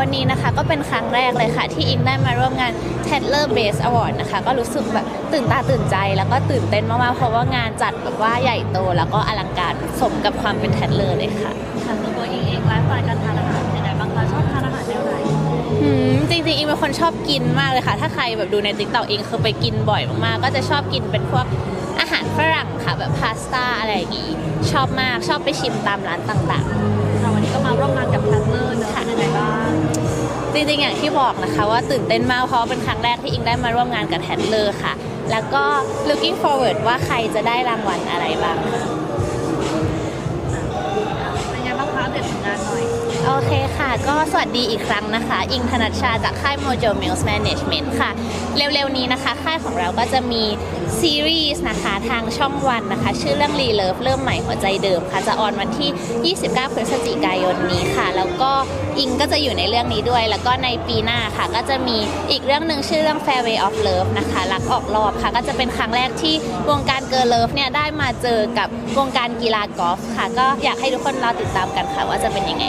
วันนี้นะคะก็เป็นครั้งแรกเลยค่ะ ที่อิงได้มาร่วมงาน Tedler Base Award นะคะ ก็รู้สึกแบบตื่นตาตื่นใจแล้วก็ตื่นเต้นมากๆ เพราะว่างานจัดแบบว่าใหญ่โตแล้วก็อลังการสมกับความเป็น Tedler เลยค่ะค่ะส่วนตัวเองเองไลฟ์สไตล์การทานอาหารเป็นยังไงบ้างคะชอบทานอาหารแนวไหนอืมจริงๆอิงเป็นคนชอบกินมากเลยค่ะ ถ้าใครแบบดูในติ๊กต็อกอิงคือไปกินบ่อยมากๆ ก็จะชอบกินเป็นพวกอาหารฝรั่งค่ะแบบพาสต้าอะไรอย่างงี้ชอบมากชอบไปชิมตามร้านต่างค่ะวันนี้ก็มาร่วมงานกับทันเลอร์เนอะค่ะเป็นยังไงบ้างๆ จริงๆ อย่างที่บอกนะคะว่าตื่นเต้นมากเพราะเป็นครั้งแรกที่อิงได้มาร่วมงานกับแทนเลอร์ค่ะ แล้วก็ looking forward ว่าใครจะได้รางวัลอะไรบ้างค่ะ โอเคค่ะ ก็สวัสดีอีกครั้งนะคะ อิงธนัชชาจากค่าย Mojo Mills Management ค่ะ เร็วๆนี้นะคะ ค่ายของเราก็จะมีซีรีส์นะคะทางช่องวันนะคะ ชื่อเรื่อง r e l o v e เริ่มใหม่หัวใจเดิมค่ะ จะออนวันที่ 29 พฤศจิกายนนี้ค่ะ แล้วก็อิงก็จะอยู่ในเรื่องนี้ด้วย แล้วก็ในปีหน้าค่ะ ก็จะมีอีกเรื่องหนึ่งชื่อเรื่อง Fairway of Love นะคะรักออกรอบค่ะ ก็จะเป็นครั้งแรกที่วงการเกิร์ลเลิฟเนี่ยได้มาเจอกับวงการกีฬากอล์ฟค่ะ ก็อยากให้ทุกคนรอติดตามกันค่ะว่าจะเป็นยังไง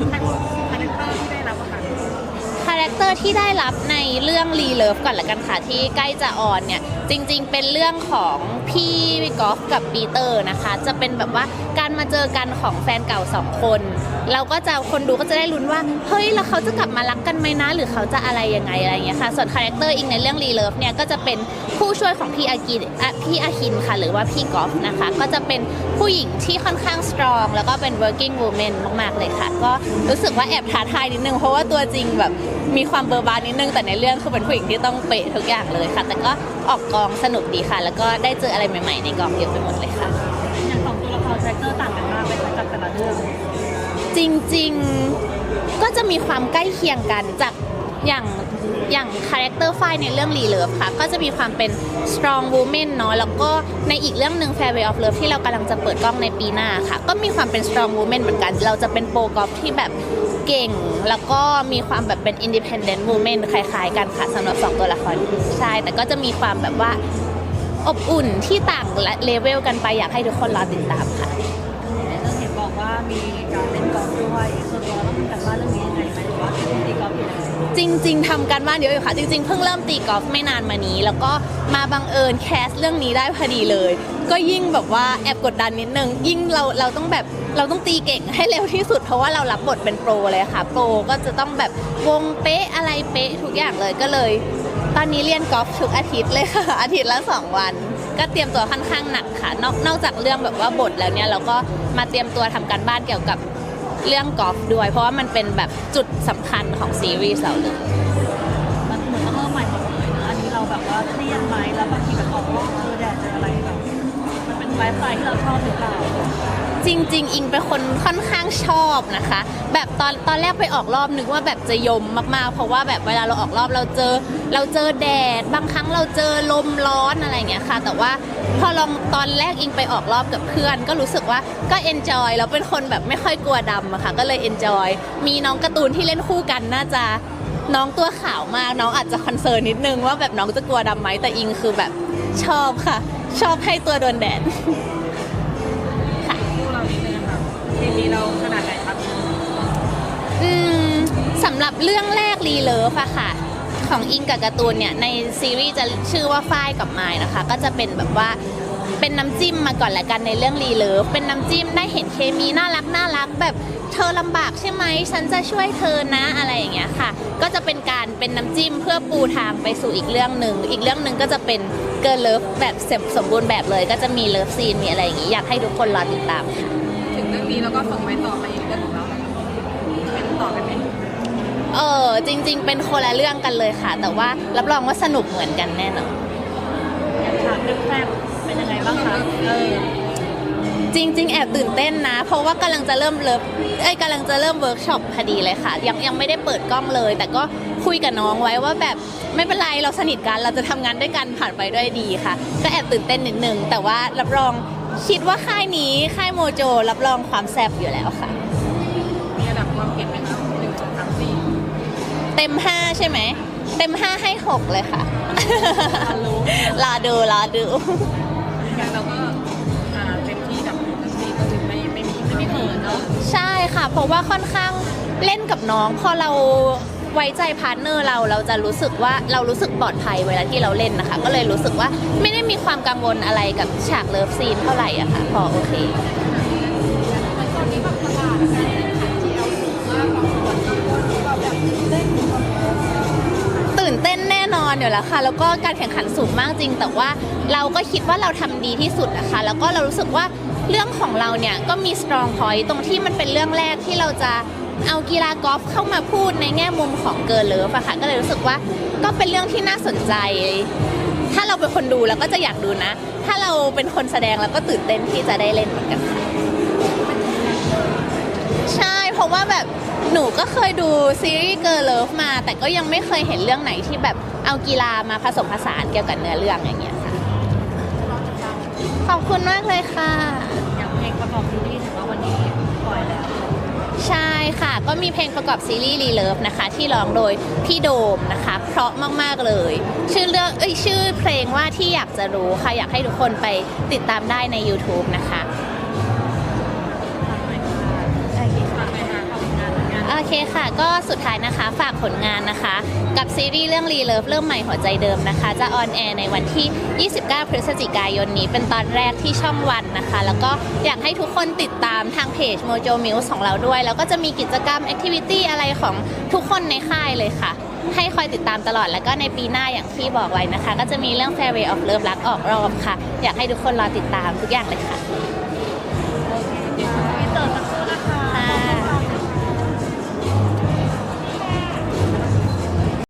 คาแรคเตอร์ที่ได้รับค่ะคาแรคเตอร์ที่ได้รับในเรื่องรีเลิฟก่อนละกันค่ะ ที่ใกล้จะออนเนี่ย จริงๆ เป็นเรื่องของพี่กอล์ฟกับปีเตอร์นะคะ จะเป็นแบบว่าการมาเจอกันของแฟนเก่าสองคน เราก็จะคนดูก็จะได้ลุ้นว่า เฮ้ย แล้วเขาจะกลับมารักกันไหมนะ หรือเขาจะอะไรยังไงอะไรอย่างเงี้ยค่ะ ส่วนคาแรคเตอร์อิงในเรื่องรีเลิฟเนี่ยก็จะเป็นผู้ช่วยของพี่อากินพี่อาคินค่ะ หรือว่าพี่กอล์ฟนะคะ ก็จะเป็นผู้หญิงที่ค่อนข้างสตรอง แล้วก็เป็น working woman มาก ๆ เลยค่ะ ก็รู้สึกว่าแอบท้าทายนิดนึง เพราะว่าตัวจริงแบบมีความเบอร์บานนิดนึง แต่ในเรื่องคือเป็นผู้หญิงที่ต้องเป๊ะทุกอย่างเลยค่ะ แต่ก็ออกกองสนุกดีค่ะ แล้วก็ได้เจออะไรใหม่ ๆ ในกองเยอะไปหมดเลยค่ะอย่างสองตัวละครคาแรคเตอร์ต่างกันมากไหมคะจากแต่ละเรื่อง จริงๆก็จะมีความใกล้เคียงกันจากอย่างอย่างคาแรคเตอร์ฝ้ายในเรื่องรีเลิฟค่ะ ก็จะมีความเป็น strong woman เนาะแล้วก็ในอีกเรื่องหนึ่ง Fairway of Love ที่เรากำลังจะเปิดกล้องในปีหน้าค่ะ ก็มีความเป็น strong woman เหมือนกัน เราจะเป็นโปรกอล์ฟที่แบบเก่ง แล้วก็มีความแบบเป็น independent woman คล้ายๆ กันค่ะสำหรับสองตัวละครใช่ แต่ก็จะมีความแบบว่าอบอุ่นที่ต่างและเลเวลกันไปอยากให้ทุกคนรอติดตามค่ะ ส่วนวเราต้องทำการบ้านเรื่องนี้ยังไงไหมหรือว่าเป็นตีกอล์ฟอยู่แล้วจริง ๆทำการบ้านเยอะอยู่ค่ะ จริง ๆ เพิ่งเริ่มตีกอล์ฟไม่นานมานี้ แล้วก็มาบังเอิญแคสเรื่องนี้ได้พอดีเลย ก็ยิ่งแบบว่าแอบกดดันนิดนึง ยิ่งเราเราต้องแบบเราต้องตีเก่งให้เร็วที่สุดเพราะว่าเรารับบทเป็นโปรเลยค่ะ โปรก็จะต้องแบบวงเป๊ะอะไรเป๊ะทุกอย่างเลยก็เลย ตอนนี้เรียนกอล์ฟทุกอาทิตย์เลยค่ะ อาทิตย์ละสองวัน ก็เตรียมตัวค่อนข้างหนักค่ะ นอกนอกจากเรื่องแบบว่าบทแล้วเนี่ยเราก็มาเตรียมตัวทำการบ้านเกี่ยวกับ เรื่องกอล์ฟด้วย เพราะว่ามันเป็นแบบจุดสำคัญของซีรีส์เราเลย มันเหมือนต้องเริ่มใหม่หมดเลยนะอันนี้เราแบบว่าเครียดไหมแล้วบางทีแบบออกนอ ไลฟ์สไตล์ที่เราชอบหรือเปล่าจริง ๆ อิงเป็นคนค่อนข้างชอบนะคะ แบบตอนตอนแรกไปออกรอบนึกว่าแบบจะยมมากๆ เพราะว่าแบบเวลาเราออกรอบเราเจอ เราเจอแดด บางครั้งเราเจอลมร้อนอะไรอย่างเงี้ยค่ะ แต่ว่าพอลองตอนแรกอิงไปออกรอบกับเพื่อน ก็รู้สึกว่าก็เอนจอยแล้วเป็นคนแบบไม่ค่อยกลัวดำอะค่ะ ก็เลยเอนจอยมีน้องการ์ตูนที่เล่นคู่กันน่าจะน้องตัวขาวมากน้องอาจจะคอนเซิร์นนิดนึงว่าแบบน้องจะกลัวดำไหมแต่อิงคือแบบชอบค่ะ ชอบให้ตัวโดนแดด คู่เรานี้เลยนะคะทีนี้เราขนาดไหนครับอืมสำหรับเรื่องแรกรีเลิฟอะค่ะ ของอิงกับการ์ตูนเนี่ย ในซีรีส์จะชื่อว่าฝ้ายกับไม้นะคะ ก็จะเป็นแบบว่าเป็นน้ำจิ้มมาก่อนละกันในเรื่องรีเลิฟเป็นน้ำจิ้มได้เห็นเคมีน่ารักน่ารักแบบ เธอลำบากใช่ไหมฉันจะช่วยเธอนะอะไรอย่างเงี้ยค่ะ ก็จะเป็นการเป็นน้ำจิ้มเพื่อปูทางไปสู่อีกเรื่องหนึ่งอีกเรื่องหนึ่งก็จะเป็นเกิร์ลเลิฟแบบสมบูรณ์แบบเลย ก็จะมีเลิฟซีนมีอะไรอย่างงี้อยากให้ทุกคนรอติดตามค่ะ ถึงเรื่องนี้แล้วก็ส่งไม้ต่อมาอีกเรื่องของเราเป็นต่อกันไหมเออจริง ๆ เป็นคนละเรื่องกันเลยค่ะ แต่ว่ารับรองว่าสนุกเหมือนกันแน่นอนอย่างฉากเรื่องแรกเป็นยังไงบ้างคะ เออ จริง ๆ แอบตื่นเต้นนะ เพราะว่ากำลังจะเริ่มเลิฟเอ้ยกำลังจะเริ่มเวิร์กช็อปพอดีเลยค่ะ ยังยังไม่ได้เปิดกล้องเลย แต่ก็คุยกับน้องไว้ว่าแบบไม่เป็นไรเราสนิทกันเราจะทำงานด้วยกันผ่านไปด้วยดีค่ะ ก็แอบตื่นเต้นนิดนึงแต่ว่ารับรองคิดว่าค่ายนี้ค่ายโมโจรับรองความแซ่บอยู่แล้วค่ะ มีระดับความเก่งไหมคะหนึ่งสองสามสี่เต็ม 5 ใช่ไหม เต็ม 5 ให้ 6 เลยค่ะรู้รอดูรอดู อย่างเราก็ ไม่เขินเนาะใช่ค่ะเพราะว่าค่อนข้างเล่นกับน้อง พอเราไว้ใจพาร์ทเนอร์เราเราจะรู้สึกว่าเรารู้สึกปลอดภัยเวลาที่เราเล่นนะคะ ก็เลยรู้สึกว่าไม่ได้มีความกังวลอะไรกับฉากเลิฟซีนเท่าไหร่อะค่ะพอโอเคตื่นเต้นแน่นอนอยู่แล้วค่ะ แล้วก็การแข่งขันสูงมากจริง แต่ว่าเราก็คิดว่าเราทำดีที่สุดนะคะ แล้วก็เรารู้สึกว่า เรื่องของเราเนี่ยก็มี strong point ตรงที่มันเป็นเรื่องแรกที่เราจะเอากีฬากอล์ฟเข้ามาพูดในแง่มุมของเกิร์ลเลิฟอะค่ะก็เลยรู้สึกว่าก็เป็นเรื่องที่น่าสนใจ ถ้าเราเป็นคนดูเราก็จะอยากดูนะ ถ้าเราเป็นคนแสดงเราก็ตื่นเต้นที่จะได้เล่นเหมือนกันค่ะใช่เพราะว่าแบบหนูก็เคยดูซีรีส์เกิร์ลเลิฟมา แต่ก็ยังไม่เคยเห็นเรื่องไหนที่แบบเอากีฬามาผสมผสานเกี่ยวกับเนื้อเรื่องอย่างเงี้ย ขอบคุณมากเลยค่ะ อย่างเพลงประกอบซีรีส์ถือว่าวันนี้ปล่อยแล้ว ใช่ค่ะ ก็มีเพลงประกอบซีรีส์รีเลิฟนะคะ ที่ร้องโดยพี่โดมนะคะ เพราะมากๆเลย ชื่อเรื่องเอ้ยชื่อเพลงว่าที่อยากจะรู้ค่ะ อยากให้ทุกคนไปติดตามได้ใน YouTube นะคะ โอเคค่ะ ก็สุดท้ายนะคะฝากผลงานนะคะ กับซีรีส์เรื่องรีเลิฟเริ่มใหม่หัวใจเดิมนะคะ จะออนแอร์ในวันที่ 29 พฤศจิกายนนี้ เป็นตอนแรกที่ช่องวันนะคะ แล้วก็อยากให้ทุกคนติดตามทางเพจ Mojo Muse ของเราด้วย แล้วก็จะมีกิจกรรมแอคทิวิตี้อะไรของทุกคนในค่ายเลยค่ะ ให้คอยติดตามตลอดแล้วก็ในปีหน้าอย่างที่บอกไว้นะคะ ก็จะมีเรื่อง Fairway of Love รักออกรอบค่ะ อยากให้ทุกคนรอติดตามทุกอย่างเลยค่ะ